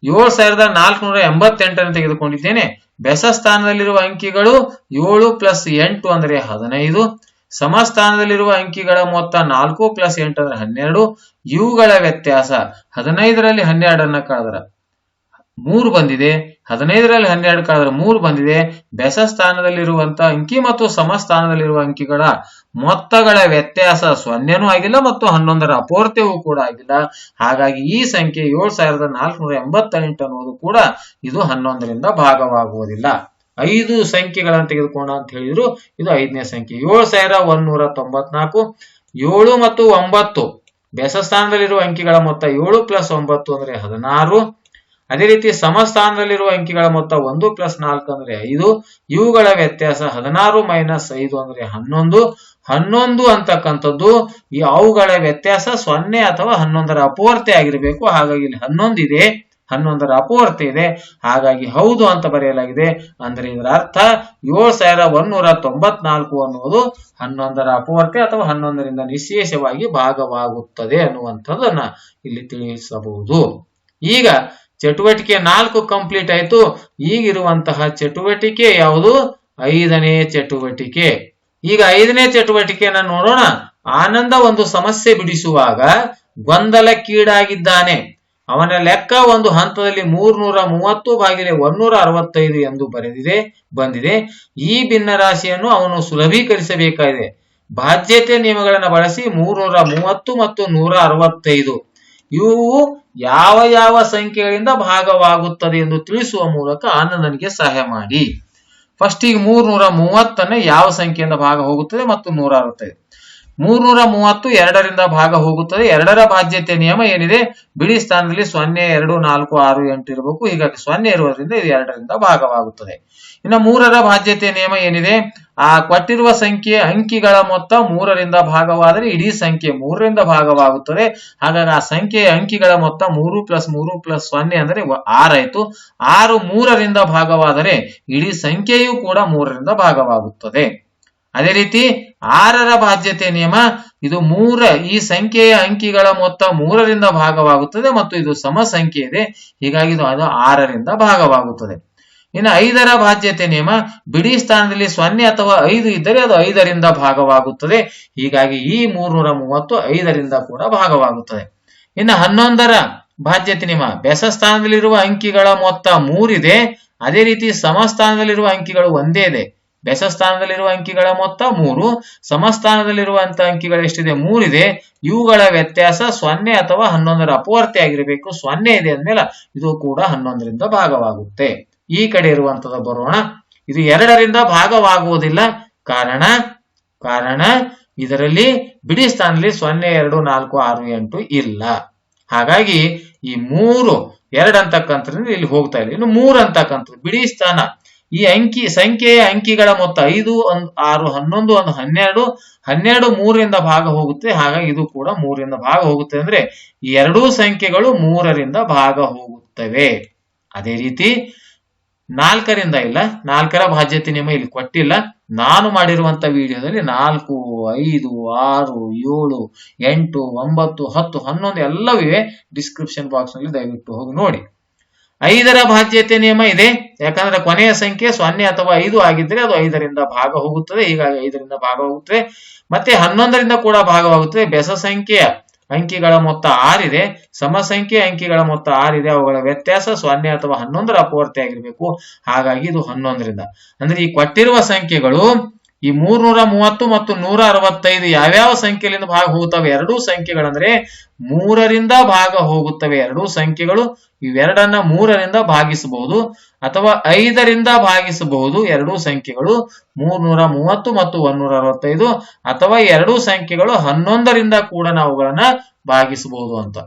ಏಳು ಸಾವಿರದ ನಾಲ್ಕುನೂರ ಎಂಬತ್ತೆಂಟನ್ನು ತೆಗೆದುಕೊಂಡಿದ್ದೇನೆ. ಬೆಸ ಸ್ಥಾನದಲ್ಲಿರುವ ಅಂಕಿಗಳು ಏಳು ಪ್ಲಸ್ ಎಂಟು ಅಂದ್ರೆ ಹದಿನೈದು. ಸಮಸ್ಥಾನದಲ್ಲಿರುವ ಅಂಕಿಗಳ ಮೊತ್ತ ನಾಲ್ಕು ಪ್ಲಸ್ ಎಂಟು ಅಂದ್ರೆ ಹನ್ನೆರಡು. ಇವುಗಳ ವ್ಯತ್ಯಾಸ ಹದಿನೈದರಲ್ಲಿ ಹನ್ನೆರಡನ್ನ ಕಳೆದ್ರ ಮೂರು ಬಂದಿದೆ. ಹದಿನೈದರಲ್ಲಿ ಹನ್ನೆರಡು ಕಳೆದ್ರೆ ಮೂರು ಬಂದಿದೆ. ಬೆಸ ಸ್ಥಾನದಲ್ಲಿರುವಂತ ಅಂಕಿ ಮತ್ತು ಸಮಸ್ಥಾನದಲ್ಲಿರುವ ಅಂಕಿಗಳ ಮೊತ್ತಗಳ ವ್ಯತ್ಯಾಸ ಸೊನ್ನೆನೂ ಆಗಿಲ್ಲ ಮತ್ತು ಹನ್ನೊಂದರ ಅಪೂರ್ತೆಯೂ ಕೂಡ ಆಗಿಲ್ಲ. ಹಾಗಾಗಿ ಈ ಸಂಖ್ಯೆ ಏಳು ಸಾವಿರದ ನಾಲ್ಕುನೂರ ಎಂಬತ್ತೆಂಟು ಅನ್ನೋದು ಕೂಡ ಇದು ಹನ್ನೊಂದರಿಂದ ಭಾಗವಾಗುವುದಿಲ್ಲ. ಐದು ಸಂಖ್ಯೆಗಳನ್ನು ತೆಗೆದುಕೊಂಡ ಅಂತ ಹೇಳಿದ್ರು, ಇದು ಐದನೇ ಸಂಖ್ಯೆ. ಏಳು ಸಾವಿರ ಒಂದೂರ ತೊಂಬತ್ನಾಲ್ಕು, ಏಳು ಮತ್ತು ಒಂಬತ್ತು ಬೆಸಸ್ಥಾನದಲ್ಲಿರುವ ಅಂಕಿಗಳ ಮೊತ್ತ ಏಳು ಪ್ಲಸ್ ಒಂಬತ್ತು ಅಂದ್ರೆ ಹದಿನಾರು, ಅದೇ ರೀತಿ ಸಮಸ್ಥಾನದಲ್ಲಿರುವ ಅಂಕಿಗಳ ಮೊತ್ತ ಒಂದು ಪ್ಲಸ್ ನಾಲ್ಕು ಅಂದ್ರೆ ಐದು, ಇವುಗಳ ವ್ಯತ್ಯಾಸ ಹದಿನಾರು ಮೈನಸ್ ಐದು ಅಂದ್ರೆ ಹನ್ನೊಂದು ಹನ್ನೊಂದು ಅಂತಕ್ಕಂಥದ್ದು ಈ ಅವುಗಳ ವ್ಯತ್ಯಾಸ ಸೊನ್ನೆ ಅಥವಾ ಹನ್ನೊಂದರ ಅಪೂರ್ತಿ ಆಗಿರಬೇಕು, ಹಾಗಾಗಿ ಇಲ್ಲಿ ಹನ್ನೊಂದು ಇದೆ ಹನ್ನೊಂದರ ಅಪೂರ್ತಿ ಇದೆ. ಹಾಗಾಗಿ ಹೌದು ಅಂತ ಬರೆಯಲಾಗಿದೆ. ಅಂದ್ರೆ ಇದರ ಅರ್ಥ ಏಳು ಸಾವಿರ ಒಂದೂರ ತೊಂಬತ್ನಾಲ್ಕು ಅನ್ನುವುದು ಹನ್ನೊಂದರ ಅಪೂರ್ತಿ ಅಥವಾ ಹನ್ನೊಂದರಿಂದ ನಿಶೇಷವಾಗಿ ಭಾಗವಾಗುತ್ತದೆ ಅನ್ನುವಂಥದ್ದನ್ನ ಇಲ್ಲಿ ತಿಳಿಸಬಹುದು. ಈಗ ಚಟುವಟಿಕೆ ನಾಲ್ಕು ಕಂಪ್ಲೀಟ್ ಆಯ್ತು. ಈಗಿರುವಂತಹ ಚಟುವಟಿಕೆ ಯಾವುದು? ಐದನೇ ಚಟುವಟಿಕೆ. ಈಗ ಐದನೇ ಚಟುವಟಿಕೆಯನ್ನ ನೋಡೋಣ. ಆನಂದ ಒಂದು ಸಮಸ್ಯೆ ಬಿಡಿಸುವಾಗ ಗೊಂದಲಕ್ಕೀಡಾಗಿದ್ದಾನೆ. ಅವನ ಲೆಕ್ಕ ಒಂದು ಹಂತದಲ್ಲಿ ಮೂರ್ನೂರ ಮೂವತ್ತು ಬಾಗಿಲೆ ಒನ್ನೂರ ಅರವತ್ತೈದು ಎಂದು ಬರೆದಿದೆ, ಬಂದಿದೆ. ಈ ಭಿನ್ನರಾಶಿಯನ್ನು ಅವನು ಸುಲಭೀಕರಿಸಬೇಕಾಗಿದೆ. ಬಾಧ್ಯತೆ ನಿಯಮಗಳನ್ನು ಬಳಸಿ ಮೂರ್ನೂರ ಮೂವತ್ತು ಮತ್ತು ನೂರ ಅರವತ್ತೈದು. ಇವು ಯಾವ ಯಾವ ಸಂಖ್ಯೆಗಳಿಂದ ಭಾಗವಾಗುತ್ತದೆ ಎಂದು ತಿಳಿಸುವ ಮೂಲಕ ಆನಂದನಿಗೆ ಸಹಾಯ ಮಾಡಿ. ಫಸ್ಟ್ ಈಗ ಮೂರ್ನೂರ ಮೂವತ್ತನ್ನು ಯಾವ ಸಂಖ್ಯೆಯಿಂದ ಭಾಗ ಹೋಗುತ್ತದೆ ಮತ್ತು ನೂರ ಅರವತ್ತೈದು. ಮೂರ್ನೂರ ಮೂವತ್ತು ಎರಡರಿಂದ ಭಾಗ ಹೋಗುತ್ತದೆ. ಎರಡರ ಬಾಧ್ಯತೆ ನಿಯಮ ಏನಿದೆ? ಬಿಡಿ ಸ್ಥಾನದಲ್ಲಿ ಸೊನ್ನೆ, ಎರಡು, ನಾಲ್ಕು, ಆರು, ಎಂಟು ಇರಬೇಕು. ಹೀಗಾಗಿ ಸೊನ್ನೆ ಇರುವುದರಿಂದ ಇದು ಎರಡರಿಂದ ಭಾಗವಾಗುತ್ತದೆ. ಇನ್ನು ಮೂರರ ಬಾಧ್ಯತೆ ನಿಯಮ ಏನಿದೆ? ಆ ಕೊಟ್ಟಿರುವ ಸಂಖ್ಯೆ, ಅಂಕಿಗಳ ಮೊತ್ತ ಮೂರರಿಂದ ಭಾಗವಾದರೆ ಇಡೀ ಸಂಖ್ಯೆ ಮೂರರಿಂದ ಭಾಗವಾಗುತ್ತದೆ. ಹಾಗಾಗಿ ಆ ಸಂಖ್ಯೆಯ ಅಂಕಿಗಳ ಮೊತ್ತ ಮೂರು ಪ್ಲಸ್ ಮೂರು ಪ್ಲಸ್ ಸೊನ್ನೆ ಅಂದರೆ ಆರಾಯ್ತು ಆರು ಮೂರರಿಂದ ಭಾಗವಾದರೆ ಇಡೀ ಸಂಖ್ಯೆಯೂ ಕೂಡ ಮೂರರಿಂದ ಭಾಗವಾಗುತ್ತದೆ. ಅದೇ ರೀತಿ ಆರರ ಬಾಧ್ಯತೆ ನಿಯಮ. ಇದು ಮೂರ, ಈ ಸಂಖ್ಯೆಯ ಅಂಕಿಗಳ ಮೊತ್ತ ಮೂರರಿಂದ ಭಾಗವಾಗುತ್ತದೆ ಮತ್ತು ಇದು ಸಮ ಸಂಖ್ಯೆ ಇದೆ ಹೀಗಾಗಿ ಇದು ಅದು ಆರರಿಂದ ಭಾಗವಾಗುತ್ತದೆ. ಇನ್ನು ಐದರ ಬಾಧ್ಯತೆ ನಿಯಮ, ಬಿಡಿ ಸ್ಥಾನದಲ್ಲಿ ಸೊನ್ನೆ ಅಥವಾ ಐದು ಇದ್ದರೆ ಅದು ಐದರಿಂದ ಭಾಗವಾಗುತ್ತದೆ, ಹೀಗಾಗಿ ಈ ಮೂರ್ನೂರ ಮೂವತ್ತು ಐದರಿಂದ ಕೂಡ ಭಾಗವಾಗುತ್ತದೆ. ಇನ್ನು ಹನ್ನೊಂದರ ಬಾಧ್ಯತೆ ನಿಯಮ, ಬೆಸ ಸ್ಥಾನದಲ್ಲಿರುವ ಅಂಕಿಗಳ ಮೊತ್ತ ಮೂರಿದೆ, ಅದೇ ರೀತಿ ಸಮಸ್ಥಾನದಲ್ಲಿರುವ ಅಂಕಿಗಳು ಒಂದೇ ಇದೆ. ಬೆಸ ಸ್ಥಾನದಲ್ಲಿರುವ ಅಂಕಿಗಳ ಮೊತ್ತ ಮೂರು ಸಮಸ್ಥಾನದಲ್ಲಿರುವಂತ ಅಂಕಿಗಳು ಎಷ್ಟಿದೆ? ಮೂರಿದೆ. ಇವುಗಳ ವ್ಯತ್ಯಾಸ ಸೊನ್ನೆ ಅಥವಾ ಹನ್ನೊಂದರ ಅಪವರ್ತಿ ಆಗಿರಬೇಕು. ಸೊನ್ನೆ ಇದೆ ಅಂದ್ಮೇಲೆ ಇದು ಕೂಡ ಹನ್ನೊಂದರಿಂದ ಭಾಗವಾಗುತ್ತೆ. ಈ ಕಡೆ ಇರುವಂತದ ಬರೋಣ. ಇದು ಎರಡರಿಂದ ಭಾಗವಾಗುವುದಿಲ್ಲ. ಕಾರಣ ಕಾರಣ ಇದರಲ್ಲಿ ಬಿಡಿ ಸ್ಥಾನದಲ್ಲಿ ಸೊನ್ನೆ, ಎರಡು, ನಾಲ್ಕು, ಆರು, ಎಂಟು ಇಲ್ಲ. ಹಾಗಾಗಿ ಈ ಮೂರು ಎರಡು ಅಂತಕ್ಕಂಥದ್ದು ಇಲ್ಲಿ ಹೋಗ್ತಾ ಇಲ್ಲ. ಇನ್ನು ಮೂರು ಅಂತಕ್ಕಂಥದ್ದು ಬಿಡಿ ಸ್ಥಾನ. ಈ ಅಂಕಿ, ಸಂಖ್ಯೆಯ ಅಂಕಿಗಳ ಮೊತ್ತ ಐದು, ಒಂದು, ಆರು, ಹನ್ನೊಂದು, ಒಂದು, ಹನ್ನೆರಡು ಹನ್ನೆರಡು ಮೂರರಿಂದ ಭಾಗ ಹೋಗುತ್ತೆ. ಹಾಗಾಗಿ ಇದು ಕೂಡ ಮೂರರಿಂದ ಭಾಗ ಹೋಗುತ್ತೆ ಅಂದ್ರೆ ಎರಡೂ ಸಂಖ್ಯೆಗಳು ಮೂರರಿಂದ ಭಾಗ ಹೋಗುತ್ತವೆ. ಅದೇ ರೀತಿ ನಾಲ್ಕರಿಂದ ಇಲ್ಲ, ನಾಲ್ಕರ ಬಾಧ್ಯತೆ ನಿಯಮ ಇಲ್ಲಿ ಕೊಟ್ಟಿಲ್ಲ. ನಾನು ಮಾಡಿರುವಂತ ವಿಡಿಯೋದಲ್ಲಿ ನಾಲ್ಕು, ಐದು, ಆರು, ಏಳು, ಎಂಟು, ಒಂಬತ್ತು, ಹತ್ತು, ಹನ್ನೊಂದು ಎಲ್ಲವೂ ಇವೆ. ಡಿಸ್ಕ್ರಿಪ್ಷನ್ ಬಾಕ್ಸ್ನಲ್ಲಿ ದಯವಿಟ್ಟು ಹೋಗಿ ನೋಡಿ. ಐದರ ಬಾಧ್ಯತೆ ನಿಯಮ ಇದೆ. ಯಾಕಂದ್ರೆ ಕೊನೆಯ ಸಂಖ್ಯೆ ಸೊನ್ನೆ ಅಥವಾ ಐದು ಆಗಿದ್ರೆ ಅದು ಐದರಿಂದ ಭಾಗ ಹೋಗುತ್ತದೆ. ಹೀಗಾಗಿ ಐದರಿಂದ ಭಾಗ ಹೋಗುತ್ತದೆ. ಮತ್ತೆ ಹನ್ನೊಂದರಿಂದ ಕೂಡ ಭಾಗವಾಗುತ್ತದೆ. ಬೆಸ ಸಂಖ್ಯೆಯ ಅಂಕಿಗಳ ಮೊತ್ತ ಆರಿದೆ. ಸಮ ಸಂಖ್ಯೆಯ ಅಂಕಿಗಳ ಮೊತ್ತ ಆರಿದೆ. ಅವುಗಳ ವ್ಯತ್ಯಾಸ ಸೊನ್ನೆ ಅಥವಾ ಹನ್ನೊಂದರ ಅಪವರ್ತಿ ಆಗಿರಬೇಕು ಹಾಗಾಗಿ ಇದು ಹನ್ನೊಂದರಿಂದ. ಅಂದ್ರೆ ಈ ಕೊಟ್ಟಿರುವ ಸಂಖ್ಯೆಗಳು ಈ ಮೂರ್ನೂರ ಮೂವತ್ತು ಮತ್ತು ನೂರ ಅರವತ್ತೈದು ಯಾವ್ಯಾವ ಸಂಖ್ಯೆಲಿಂದ ಭಾಗ ಹೋಗುತ್ತವೆ? ಎರಡೂ ಸಂಖ್ಯೆಗಳಂದ್ರೆ ಮೂರರಿಂದ ಭಾಗ ಹೋಗುತ್ತವೆ. ಎರಡೂ ಸಂಖ್ಯೆಗಳು ಇವೆರಡನ್ನ ಮೂರರಿಂದ ಭಾಗಿಸಬಹುದು ಅಥವಾ ಐದರಿಂದ ಭಾಗಿಸಬಹುದು. ಎರಡೂ ಸಂಖ್ಯೆಗಳು ಮೂರ್ನೂರ ಮೂವತ್ತು ಮತ್ತು ಒಂದೂರ ಅರವತ್ತೈದು ಅಥವಾ ಎರಡೂ ಸಂಖ್ಯೆಗಳು ಹನ್ನೊಂದರಿಂದ ಕೂಡ ನಾವುಗಳನ್ನ ಭಾಗಿಸಬಹುದು ಅಂತ.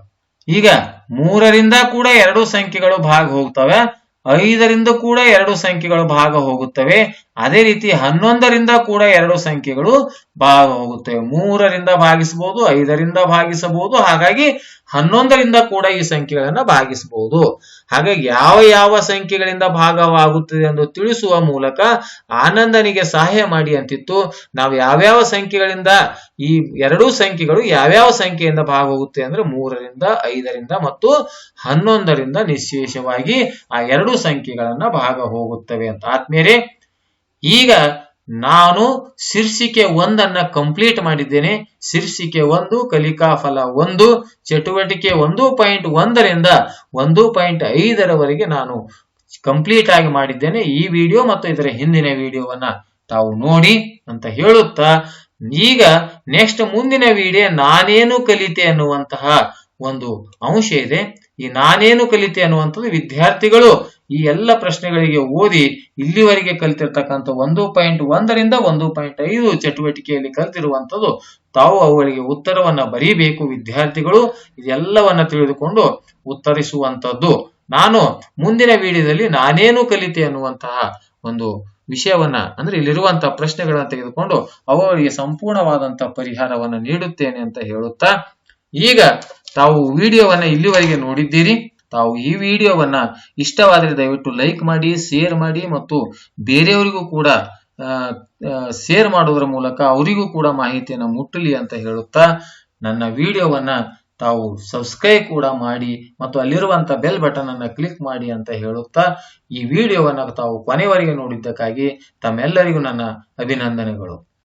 ಈಗ ಮೂರರಿಂದ ಕೂಡ ಎರಡು ಸಂಖ್ಯೆಗಳು ಭಾಗ ಹೋಗ್ತವೆ. ಐದರಿಂದ ಕೂಡ ಎರಡು ಸಂಖ್ಯೆಗಳು ಭಾಗ ಹೋಗುತ್ತವೆ. ಅದೇ ರೀತಿ ಹನ್ನೊಂದರಿಂದ ಕೂಡ ಎರಡು ಸಂಖ್ಯೆಗಳು ಭಾಗ ಹೋಗುತ್ತವೆ. ಮೂರರಿಂದ ಭಾಗಿಸಬಹುದು ಐದರಿಂದ ಭಾಗಿಸಬಹುದು. ಹಾಗಾಗಿ ಹನ್ನೊಂದರಿಂದ ಕೂಡ ಈ ಸಂಖ್ಯೆಗಳನ್ನ ಭಾಗಿಸಬಹುದು. ಹಾಗಾಗಿ ಯಾವ ಯಾವ ಸಂಖ್ಯೆಗಳಿಂದ ಭಾಗವಾಗುತ್ತದೆ ಎಂದು ತಿಳಿಸುವ ಮೂಲಕ ಆನಂದನಿಗೆ ಸಹಾಯ ಮಾಡಿ ಅಂತಿತ್ತು. ನಾವು ಯಾವ್ಯಾವ ಸಂಖ್ಯೆಗಳಿಂದ ಈ ಎರಡೂ ಸಂಖ್ಯೆಗಳು ಯಾವ್ಯಾವ ಸಂಖ್ಯೆಯಿಂದ ಭಾಗ ಹೋಗುತ್ತೆ ಅಂದ್ರೆ ಮೂರರಿಂದ ಐದರಿಂದ ಮತ್ತು ಹನ್ನೊಂದರಿಂದ ನಿಶೇಷವಾಗಿ ಆ ಎರಡು ಸಂಖ್ಯೆಗಳನ್ನ ಭಾಗ ಹೋಗುತ್ತವೆ ಅಂತ. ಆದ್ಮೇಲೆ ಈಗ ನಾನು ಶೀರ್ಷಿಕೆ ಒಂದನ್ನ ಕಂಪ್ಲೀಟ್ ಮಾಡಿದ್ದೇನೆ. ಶೀರ್ಷಿಕೆ ಒಂದು, ಕಲಿಕಾ ಫಲ ಒಂದು, ಚಟುವಟಿಕೆ ಒಂದು ಪಾಯಿಂಟ್ ಒಂದರಿಂದ ಒಂದು ಪಾಯಿಂಟ್ ಐದರವರೆಗೆ ನಾನು ಕಂಪ್ಲೀಟ್ ಆಗಿ ಮಾಡಿದ್ದೇನೆ. ಈ ವಿಡಿಯೋ ಮತ್ತು ಇದರ ಹಿಂದಿನ ವಿಡಿಯೋವನ್ನ ತಾವು ನೋಡಿ ಅಂತ ಹೇಳುತ್ತಾ, ಈಗ ನೆಕ್ಸ್ಟ್ ಮುಂದಿನ ವಿಡಿಯೋ ನಾನೇನು ಕಲಿತೆ ಅನ್ನುವಂತಹ ಒಂದು ಅಂಶ ಇದೆ. ಈ ನಾನೇನು ಕಲಿತೆ ಅನ್ನುವಂಥದ್ದು ವಿದ್ಯಾರ್ಥಿಗಳು ಈ ಎಲ್ಲ ಪ್ರಶ್ನೆಗಳಿಗೆ ಓದಿ ಇಲ್ಲಿವರೆಗೆ ಕಲಿತಿರ್ತಕ್ಕಂಥ ಒಂದು ಪಾಯಿಂಟ್ ಒಂದರಿಂದ ಒಂದು ಪಾಯಿಂಟ್ ಐದು ಚಟುವಟಿಕೆಯಲ್ಲಿ ಕಲಿತಿರುವಂಥದ್ದು, ತಾವು ಅವುಗಳಿಗೆ ಉತ್ತರವನ್ನ ಬರೀಬೇಕು ವಿದ್ಯಾರ್ಥಿಗಳು. ಇದೆಲ್ಲವನ್ನ ತಿಳಿದುಕೊಂಡು ಉತ್ತರಿಸುವಂಥದ್ದು. ನಾನು ಮುಂದಿನ ವಿಡಿಯೋದಲ್ಲಿ ನಾನೇನು ಕಲಿತೆ ಅನ್ನುವಂತಹ ಒಂದು ವಿಷಯವನ್ನ, ಅಂದ್ರೆ ಇಲ್ಲಿರುವಂತಹ ಪ್ರಶ್ನೆಗಳನ್ನ ತೆಗೆದುಕೊಂಡು ಅವುಗಳಿಗೆ ಸಂಪೂರ್ಣವಾದಂತಹ ಪರಿಹಾರವನ್ನ ನೀಡುತ್ತೇನೆ ಅಂತ ಹೇಳುತ್ತಾ, ಈಗ ತಾವು ವಿಡಿಯೋವನ್ನ ಇಲ್ಲಿವರೆಗೆ ನೋಡಿದ್ದೀರಿ. ತಾವು ಈ ವಿಡಿಯೋವನ್ನ ಇಷ್ಟವಾದರೆ ದಯವಿಟ್ಟು ಲೈಕ್ ಮಾಡಿ, ಶೇರ್ ಮಾಡಿ ಮತ್ತು ಬೇರೆಯವರಿಗೂ ಕೂಡ ಶೇರ್ ಮಾಡೋದ್ರ ಮೂಲಕ ಅವರಿಗೂ ಕೂಡ ಮಾಹಿತಿಯನ್ನು ಮುಟ್ಟಲಿ ಅಂತ ಹೇಳುತ್ತಾ ನನ್ನ ವಿಡಿಯೋವನ್ನ ತಾವು ಸಬ್ಸ್ಕ್ರೈಬ್ ಕೂಡ ಮಾಡಿ ಮತ್ತು ಅಲ್ಲಿರುವಂತ ಬೆಲ್ ಬಟನ್ ಅನ್ನು ಕ್ಲಿಕ್ ಮಾಡಿ ಅಂತ ಹೇಳುತ್ತಾ ಈ ವಿಡಿಯೋವನ್ನ ತಾವು ಕೊನೆಯವರೆಗೆ ನೋಡಿದ್ದಕ್ಕಾಗಿ ತಮ್ಮೆಲ್ಲರಿಗೂ ನನ್ನ ಅಭಿನಂದನೆಗಳು.